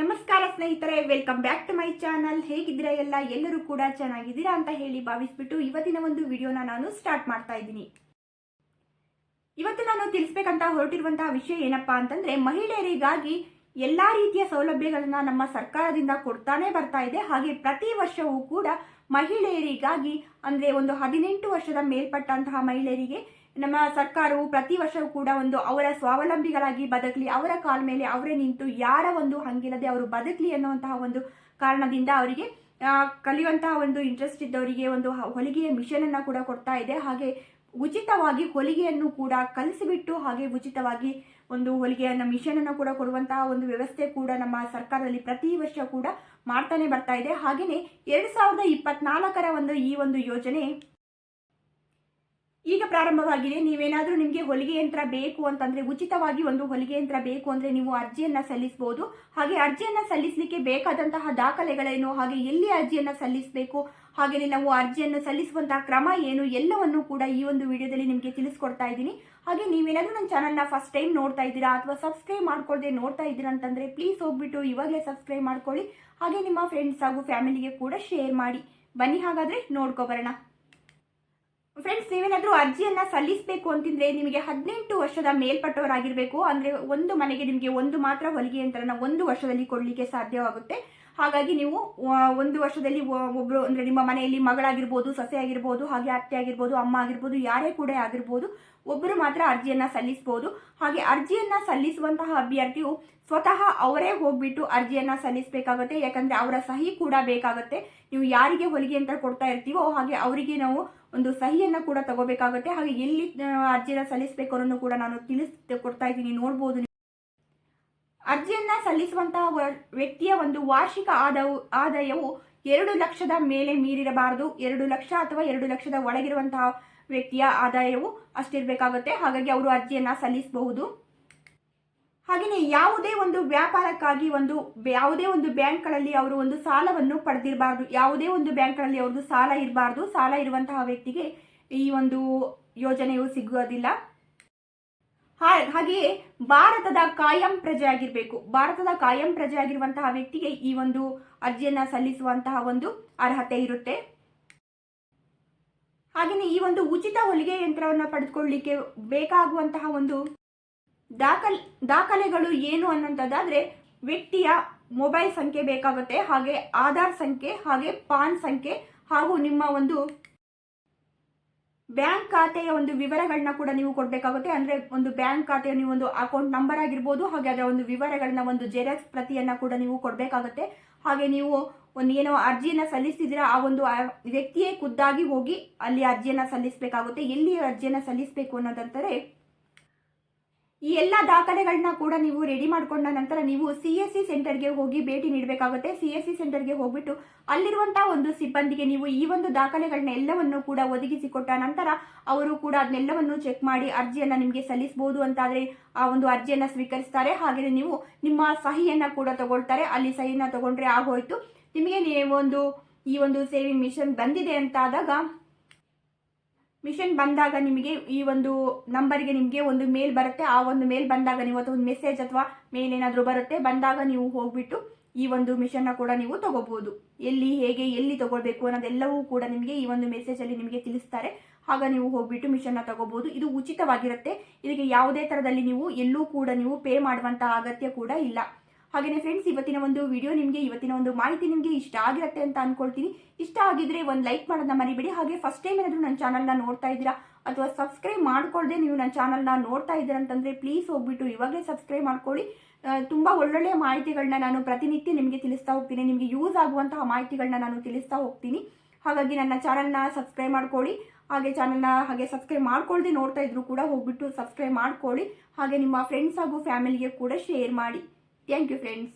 ನಮಸ್ಕಾರ ಸ್ನೇಹಿತರೆ welcome back to my channel ಹೇಗಿದ್ದೀರಾ ಎಲ್ಲ? ಎಲ್ಲರೂ ಕೂಡ ಚೆನ್ನಾಗಿದ್ದೀರಾ ಅಂತ ಹೇಳಿ ಭಾವಿಸ್ಬಿಟ್ಟು ಇವತ್ತಿನ ಒಂದು ವಿಡಿಯೋನ ನಾನು ಸ್ಟಾರ್ಟ್ ಮಾಡ್ತಾ ಇದ್ದೀನಿ. ಇವತ್ತು ನಾನು ತಿಳಿಸ್ಬೇಕಂತ ಹೊರಟಿರುವಂತಹ ವಿಷಯ ಏನಪ್ಪಾ ಅಂತಂದ್ರೆ, ಮಹಿಳೆಯರಿಗಾಗಿ ಎಲ್ಲಾ ರೀತಿಯ ಸೌಲಭ್ಯಗಳನ್ನ ನಮ್ಮ ಸರ್ಕಾರದಿಂದ ಕೊಡ್ತಾನೆ ಬರ್ತಾ ಇದೆ. ಹಾಗೆ ಪ್ರತಿ ವರ್ಷವೂ ಕೂಡ ಮಹಿಳೆಯರಿಗಾಗಿ, ಅಂದ್ರೆ ಒಂದು ಹದಿನೆಂಟು ವರ್ಷದ ಮೇಲ್ಪಟ್ಟಂತಹ ಮಹಿಳೆಯರಿಗೆ ನಮ್ಮ ಸರ್ಕಾರವು ಪ್ರತಿ ವರ್ಷವೂ ಕೂಡ ಒಂದು ಅವರ ಸ್ವಾವಲಂಬಿಗಳಾಗಿ ಬದುಕಲಿ, ಅವರ ಕಾಲ ಮೇಲೆ ಅವರೇ ನಿಂತು ಯಾರ ಒಂದು ಹಂಗಿಲ್ಲದೆ ಅವರು ಬದುಕಲಿ ಅನ್ನುವಂತಹ ಒಂದು ಕಾರಣದಿಂದ ಅವರಿಗೆ ಕಲಿಯುವಂತಹ ಒಂದು ಇಂಟ್ರೆಸ್ಟ್ ಇದ್ದವರಿಗೆ ಒಂದು ಹೊಲಿಗೆಯ ಮಿಷನ್ ಅನ್ನ ಕೂಡ ಕೊಡ್ತಾ ಇದೆ. ಹಾಗೆ ಉಚಿತವಾಗಿ ಹೊಲಿಗೆಯನ್ನು ಕೂಡ ಕಲಿಸಿಬಿಟ್ಟು ಹಾಗೆ ಉಚಿತವಾಗಿ ಒಂದು ಹೊಲಿಗೆಯನ್ನ ಮಿಷನ್ ಅನ್ನು ಕೂಡ ಕೊಡುವಂತಹ ಒಂದು ವ್ಯವಸ್ಥೆ ಕೂಡ ನಮ್ಮ ಸರ್ಕಾರದಲ್ಲಿ ಪ್ರತಿ ವರ್ಷ ಕೂಡ ಮಾಡ್ತಾನೆ ಬರ್ತಾ ಇದೆ. ಹಾಗೆಯೇ ಎರಡ್ ಸಾವಿರದ ಇಪ್ಪತ್ನಾಲ್ಕರ ಒಂದು ಈ ಒಂದು ಯೋಜನೆ ಈಗ ಪ್ರಾರಂಭವಾಗಿದೆ. ನೀವೇನಾದರೂ ನಿಮಗೆ ಹೊಲಿಗೆ ಯಂತ್ರ ಬೇಕು ಅಂತಂದರೆ, ಉಚಿತವಾಗಿ ಒಂದು ಹೊಲಿಗೆ ಯಂತ್ರ ಬೇಕು ಅಂದರೆ ನೀವು ಅರ್ಜಿಯನ್ನು ಸಲ್ಲಿಸಬಹುದು ಹಾಗೆ ಅರ್ಜಿಯನ್ನು ಸಲ್ಲಿಸಲಿಕ್ಕೆ ಬೇಕಾದಂತಹ ದಾಖಲೆಗಳೇನು, ಹಾಗೆ ಎಲ್ಲಿ ಅರ್ಜಿಯನ್ನು ಸಲ್ಲಿಸಬೇಕು ಹಾಗೆಯೇ ನಾವು ಅರ್ಜಿಯನ್ನು ಸಲ್ಲಿಸುವಂತಹ ಕ್ರಮ ಏನು, ಎಲ್ಲವನ್ನು ಕೂಡ ಈ ಒಂದು ವಿಡಿಯೋದಲ್ಲಿ ನಿಮಗೆ ತಿಳಿಸ್ಕೊಡ್ತಾ ಇದ್ದೀನಿ. ಹಾಗೆ ನೀವೇನಾದರೂ ನನ್ನ ಚಾನಲ್ನ ಫಸ್ಟ್ ಟೈಮ್ ನೋಡ್ತಾ ಇದ್ದೀರಾ ಅಥವಾ ಸಬ್ಸ್ಕ್ರೈಬ್ ಮಾಡ್ಕೊಳ್ದೆ ನೋಡ್ತಾ ಇದ್ದೀರಾ ಅಂತಂದರೆ ಪ್ಲೀಸ್ ಹೋಗ್ಬಿಟ್ಟು ಇವಾಗಲೇ ಸಬ್ಸ್ಕ್ರೈಬ್ ಮಾಡ್ಕೊಳ್ಳಿ. ಹಾಗೆ ನಿಮ್ಮ ಫ್ರೆಂಡ್ಸ್ ಹಾಗೂ ಫ್ಯಾಮಿಲಿಗೆ ಕೂಡ ಶೇರ್ ಮಾಡಿ. ಬನ್ನಿ ಹಾಗಾದರೆ ನೋಡ್ಕೊಬರೋಣ ಫ್ರೆಂಡ್ಸ್ ನೀವೇನಾದರೂ ಅರ್ಜಿಯನ್ನು ಸಲ್ಲಿಸಬೇಕು ಅಂತಂದರೆ ನಿಮಗೆ ಹದಿನೆಂಟು ವರ್ಷದ ಮೇಲ್ಪಟ್ಟವರಾಗಿರಬೇಕು. ಅಂದರೆ ಒಂದು ಮನೆಗೆ ನಿಮಗೆ ಒಂದು ಮಾತ್ರ ಹೊಲಿಗೆ ಯಂತ್ರನ ಒಂದು ವರ್ಷದಲ್ಲಿ ಕೊಡಲಿಕ್ಕೆ ಸಾಧ್ಯವಾಗುತ್ತೆ. ಹಾಗಾಗಿ ನೀವು ಒಂದು ವರ್ಷದಲ್ಲಿ ಒಬ್ಬರು ಅಂದ್ರೆ ನಿಮ್ಮ ಮನೆಯಲ್ಲಿ ಮಗಳಾಗಿರ್ಬೋದು ಸೊಸೆ ಆಗಿರ್ಬೋದು ಹಾಗೆ ಅತ್ತೆ ಆಗಿರ್ಬೋದು ಅಮ್ಮ ಆಗಿರ್ಬೋದು, ಯಾರೇ ಕೂಡ ಆಗಿರ್ಬೋದು ಒಬ್ಬರು ಮಾತ್ರ ಅರ್ಜಿಯನ್ನ ಸಲ್ಲಿಸಬಹುದು ಹಾಗೆ ಅರ್ಜಿಯನ್ನ ಸಲ್ಲಿಸುವಂತಹ ಅಭ್ಯರ್ಥಿಯು ಸ್ವತಃ ಅವರೇ ಹೋಗ್ಬಿಟ್ಟು ಅರ್ಜಿಯನ್ನ ಸಲ್ಲಿಸಬೇಕಾಗುತ್ತೆ, ಯಾಕಂದ್ರೆ ಅವರ ಸಹಿ ಕೂಡ ಬೇಕಾಗುತ್ತೆ. ನೀವು ಯಾರಿಗೆ ಹೊಲಿಗೆ ಅಂತ ಕೊಡ್ತಾ ಇರ್ತೀವೋ, ಹಾಗೆ ಅವರಿಗೆ ನಾವು ಒಂದು ಸಹಿಯನ್ನ ಕೂಡ ತಗೋಬೇಕಾಗುತ್ತೆ. ಹಾಗೆ ಎಲ್ಲಿ ಅರ್ಜಿಯನ್ನ ಸಲ್ಲಿಸಬೇಕು ಅನ್ನೋದು ಕೂಡ ನಾನು ತಿಳಿಸ್, ಕೊಡ್ತಾ ಇದ್ದೀನಿ, ನೋಡ್ಬೋದು. ಅರ್ಜಿಯನ್ನ ಸಲ್ಲಿಸುವಂತಹ ವ್ಯಕ್ತಿಯ ಒಂದು ವಾರ್ಷಿಕ ಆದಾಯವು ಆದಾಯವು ಎರಡು ಲಕ್ಷದ ಮೇಲೆ ಮೀರಿರಬಾರದು. ಎರಡು ಲಕ್ಷ ಅಥವಾ ಎರಡು ಲಕ್ಷದ ಒಳಗಿರುವಂತಹ ವ್ಯಕ್ತಿಯ ಆದಾಯವು ಅಷ್ಟಿರಬೇಕಾಗುತ್ತೆ. ಹಾಗಾಗಿ ಅವರು ಅರ್ಜಿಯನ್ನ ಸಲ್ಲಿಸಬಹುದು. ಹಾಗೆಯೇ ಯಾವುದೇ ಒಂದು ವ್ಯಾಪಾರಕ್ಕಾಗಿ ಒಂದು ಯಾವುದೇ ಒಂದು ಬ್ಯಾಂಕ್ಗಳಲ್ಲಿ ಅವರು ಒಂದು ಸಾಲವನ್ನು ಪಡೆದಿರಬಾರ್ದು. ಯಾವುದೇ ಒಂದು ಬ್ಯಾಂಕ್ಗಳಲ್ಲಿ ಅವ್ರದ್ದು ಸಾಲ ಇರಬಾರ್ದು. ಸಾಲ ಇರುವಂತಹ ವ್ಯಕ್ತಿಗೆ ಈ ಒಂದು ಯೋಜನೆಯು ಸಿಗೋದಿಲ್ಲ ಹಾ- ಹಾಗೆಯೇ ಭಾರತದ ಕಾಯಂ ಪ್ರಜೆ ಆಗಿರಬೇಕು ಭಾರತದ ಕಾಯಂ ಪ್ರಜೆ ಆಗಿರುವಂತಹ ವ್ಯಕ್ತಿಗೆ ಈ ಒಂದು ಅರ್ಜಿಯನ್ನ ಸಲ್ಲಿಸುವಂತಹ ಒಂದು ಅರ್ಹತೆ ಇರುತ್ತೆ. ಹಾಗೆಯೇ ಈ ಒಂದು ಉಚಿತ ಹೊಲಿಗೆ ಯಂತ್ರವನ್ನು ಪಡೆದುಕೊಳ್ಳಿಕ್ಕೆ ಬೇಕಾಗುವಂತಹ ಒಂದು ದಾಖಲ್, ದಾಖಲೆಗಳು ಏನು ಅನ್ನೋಂಥದ್ದಾದ್ರೆ ವ್ಯಕ್ತಿಯ ಮೊಬೈಲ್ ಸಂಖ್ಯೆ ಬೇಕಾಗುತ್ತೆ, ಹಾಗೆ ಆಧಾರ್ ಸಂಖ್ಯೆ, ಹಾಗೆ ಪಾನ್ ಸಂಖ್ಯೆ ಹಾಗೂ ನಿಮ್ಮ ಒಂದು ಬ್ಯಾಂಕ್ ಖಾತೆಯ ಒಂದು ವಿವರಗಳನ್ನ ಕೂಡ ನೀವು ಕೊಡಬೇಕಾಗುತ್ತೆ. ಅಂದ್ರೆ ಒಂದು ಬ್ಯಾಂಕ್ ಖಾತೆಯ ನೀವು ಒಂದು ಅಕೌಂಟ್ ನಂಬರ್ ಆಗಿರ್ಬೋದು, ಹಾಗೆ ಅದರ ಒಂದು ವಿವರಗಳನ್ನ ಒಂದು ಜೆರಾಕ್ಸ್ ಪ್ರತಿಯನ್ನ ಕೂಡ ನೀವು ಕೊಡಬೇಕಾಗುತ್ತೆ. ಹಾಗೆ ನೀವು ಒಂದು ಏನೋ ಅರ್ಜಿಯನ್ನ ಸಲ್ಲಿಸಿದಿರಾ ಆ ಒಂದು ವ್ಯಕ್ತಿಯೇ ಖುದ್ದಾಗಿ ಹೋಗಿ ಅಲ್ಲಿ ಅರ್ಜಿಯನ್ನ ಸಲ್ಲಿಸಬೇಕಾಗುತ್ತೆ. ಎಲ್ಲಿ ಅರ್ಜಿಯನ್ನ ಸಲ್ಲಿಸಬೇಕು ಅನ್ನೋದಂತಾರೆ ಈ ಎಲ್ಲ ದಾಖಲೆಗಳನ್ನ ಕೂಡ ನೀವು ರೆಡಿ ಮಾಡಿಕೊಂಡ ನಂತರ ನೀವು ಸಿ ಎಸ್ ಸಿ ಸೆಂಟರ್ಗೆ ಹೋಗಿ ಭೇಟಿ ನೀಡಬೇಕಾಗುತ್ತೆ. ಸಿ ಎಸ್ ಸಿ ಸೆಂಟರ್ಗೆ ಹೋಗ್ಬಿಟ್ಟು ಅಲ್ಲಿರುವಂತಹ ಒಂದು ಸಿಬ್ಬಂದಿಗೆ ನೀವು ಈ ಒಂದು ದಾಖಲೆಗಳನ್ನ ಎಲ್ಲವನ್ನು ಕೂಡ ಒದಗಿಸಿಕೊಟ್ಟ ನಂತರ ಅವರು ಕೂಡ ಅದನ್ನೆಲ್ಲವನ್ನು ಚೆಕ್ ಮಾಡಿ ಅರ್ಜಿಯನ್ನ ನಿಮಗೆ ಸಲ್ಲಿಸಬಹುದು ಅಂತಾದ್ರೆ ಆ ಒಂದು ಅರ್ಜಿಯನ್ನ ಸ್ವೀಕರಿಸ್ತಾರೆ. ಹಾಗೆಯೇ ನೀವು ನಿಮ್ಮ ಸಹಿಯನ್ನ ಕೂಡ ತಗೊಳ್ತಾರೆ. ಅಲ್ಲಿ ಸಹಿಯನ್ನ ತಗೊಂಡ್ರೆ ಆಗೋಯ್ತು. ನಿಮಗೆ ಒಂದು ಈ ಒಂದು ಸೇವಿಂಗ್ ಮಿಷನ್ ಬಂದಿದೆ ಅಂತ ಆದಾಗ ಮಿಷನ್ ಬಂದಾಗ ನಿಮಗೆ ಈ ಒಂದು ನಂಬರ್ಗೆ ನಿಮಗೆ ಒಂದು ಮೇಲ್ ಬರುತ್ತೆ. ಆ ಒಂದು ಮೇಲ್ ಬಂದಾಗ ನೀವು ಅಥವಾ ಒಂದು ಮೆಸೇಜ್ ಅಥವಾ ಮೇಲ್ ಏನಾದರೂ ಬರುತ್ತೆ. ಬಂದಾಗ ನೀವು ಹೋಗ್ಬಿಟ್ಟು ಈ ಒಂದು ಮಿಷನ್ನ ಕೂಡ ನೀವು ತಗೋಬಹುದು ಎಲ್ಲಿ, ಹೇಗೆ, ಎಲ್ಲಿ ತಗೊಳ್ಬೇಕು ಅನ್ನೋದೆಲ್ಲವೂ ಕೂಡ ನಿಮಗೆ ಈ ಒಂದು ಮೆಸೇಜಲ್ಲಿ ನಿಮಗೆ ತಿಳಿಸ್ತಾರೆ. ಆಗ ನೀವು ಹೋಗ್ಬಿಟ್ಟು ಮಿಷನ್ನ ತಗೋಬಹುದು ಇದು ಉಚಿತವಾಗಿರುತ್ತೆ. ಇದಕ್ಕೆ ಯಾವುದೇ ಥರದಲ್ಲಿ ನೀವು ಎಲ್ಲೂ ಕೂಡ ನೀವು ಪೇ ಮಾಡುವಂತಹ ಅಗತ್ಯ ಕೂಡ ಇಲ್ಲ. ಹಾಗೆಯೇ ಫ್ರೆಂಡ್ಸ್ ಇವತ್ತಿನ ಒಂದು ವಿಡಿಯೋ ನಿಮಗೆ, ಇವತ್ತಿನ ಒಂದು ಮಾಹಿತಿ ನಿಮಗೆ ಇಷ್ಟ ಆಗಿರುತ್ತೆ ಅಂತ ಅನ್ಕೊಳ್ತೀನಿ. ಇಷ್ಟ ಆಗಿದ್ರೆ ಒಂದು ಲೈಕ್ ಮಾಡೋದನ್ನ ಮರಿಬೇಡಿ. ಹಾಗೆ ಫಸ್ಟ್ ಟೈಮ್ ಏನಾದರೂ ನನ್ನ ಚಾನಲ್ನ ನೋಡ್ತಾ ಇದ್ದೀರಾ ಅಥವಾ ಸಬ್ಸ್ಕ್ರೈಬ್ ಮಾಡ್ಕೊಳ್ಳದೆ ನೀವು ನನ್ನ ಚಾನಲ್ನ ನೋಡ್ತಾ ಇದ್ದೀರಾ ಅಂತಂದರೆ ಪ್ಲೀಸ್ ಹೋಗ್ಬಿಟ್ಟು ಇವಾಗಲೇ ಸಬ್ಸ್ಕ್ರೈಬ್ ಮಾಡ್ಕೊಳ್ಳಿ. ತುಂಬ ಒಳ್ಳೊಳ್ಳೆಯ ಮಾಹಿತಿಗಳನ್ನ ನಾನು ಪ್ರತಿನಿತ್ಯ ನಿಮಗೆ ತಿಳಿಸ್ತಾ ಹೋಗ್ತೀನಿ. ನಿಮಗೆ ಯೂಸ್ ಆಗುವಂತಹ ಮಾಹಿತಿಗಳನ್ನ ನಾನು ತಿಳಿಸ್ತಾ ಹೋಗ್ತೀನಿ. ಹಾಗಾಗಿ ನನ್ನ ಚಾನಲ್ನ ಸಬ್ಸ್ಕ್ರೈಬ್ ಮಾಡ್ಕೊಳ್ಳಿ. ಹಾಗೆ ಚಾನಲ್ನ ಹಾಗೆ ಸಬ್ಸ್ಕ್ರೈಬ್ ಮಾಡ್ಕೊಳ್ಳದೆ ನೋಡ್ತಾ ಇದ್ರು ಕೂಡ ಹೋಗ್ಬಿಟ್ಟು ಸಬ್ಸ್ಕ್ರೈಬ್ ಮಾಡ್ಕೊಳ್ಳಿ. ಹಾಗೆ ನಿಮ್ಮ ಫ್ರೆಂಡ್ಸ್ ಹಾಗೂ ಫ್ಯಾಮಿಲಿಗೆ ಕೂಡ ಶೇರ್ ಮಾಡಿ. Thank you friends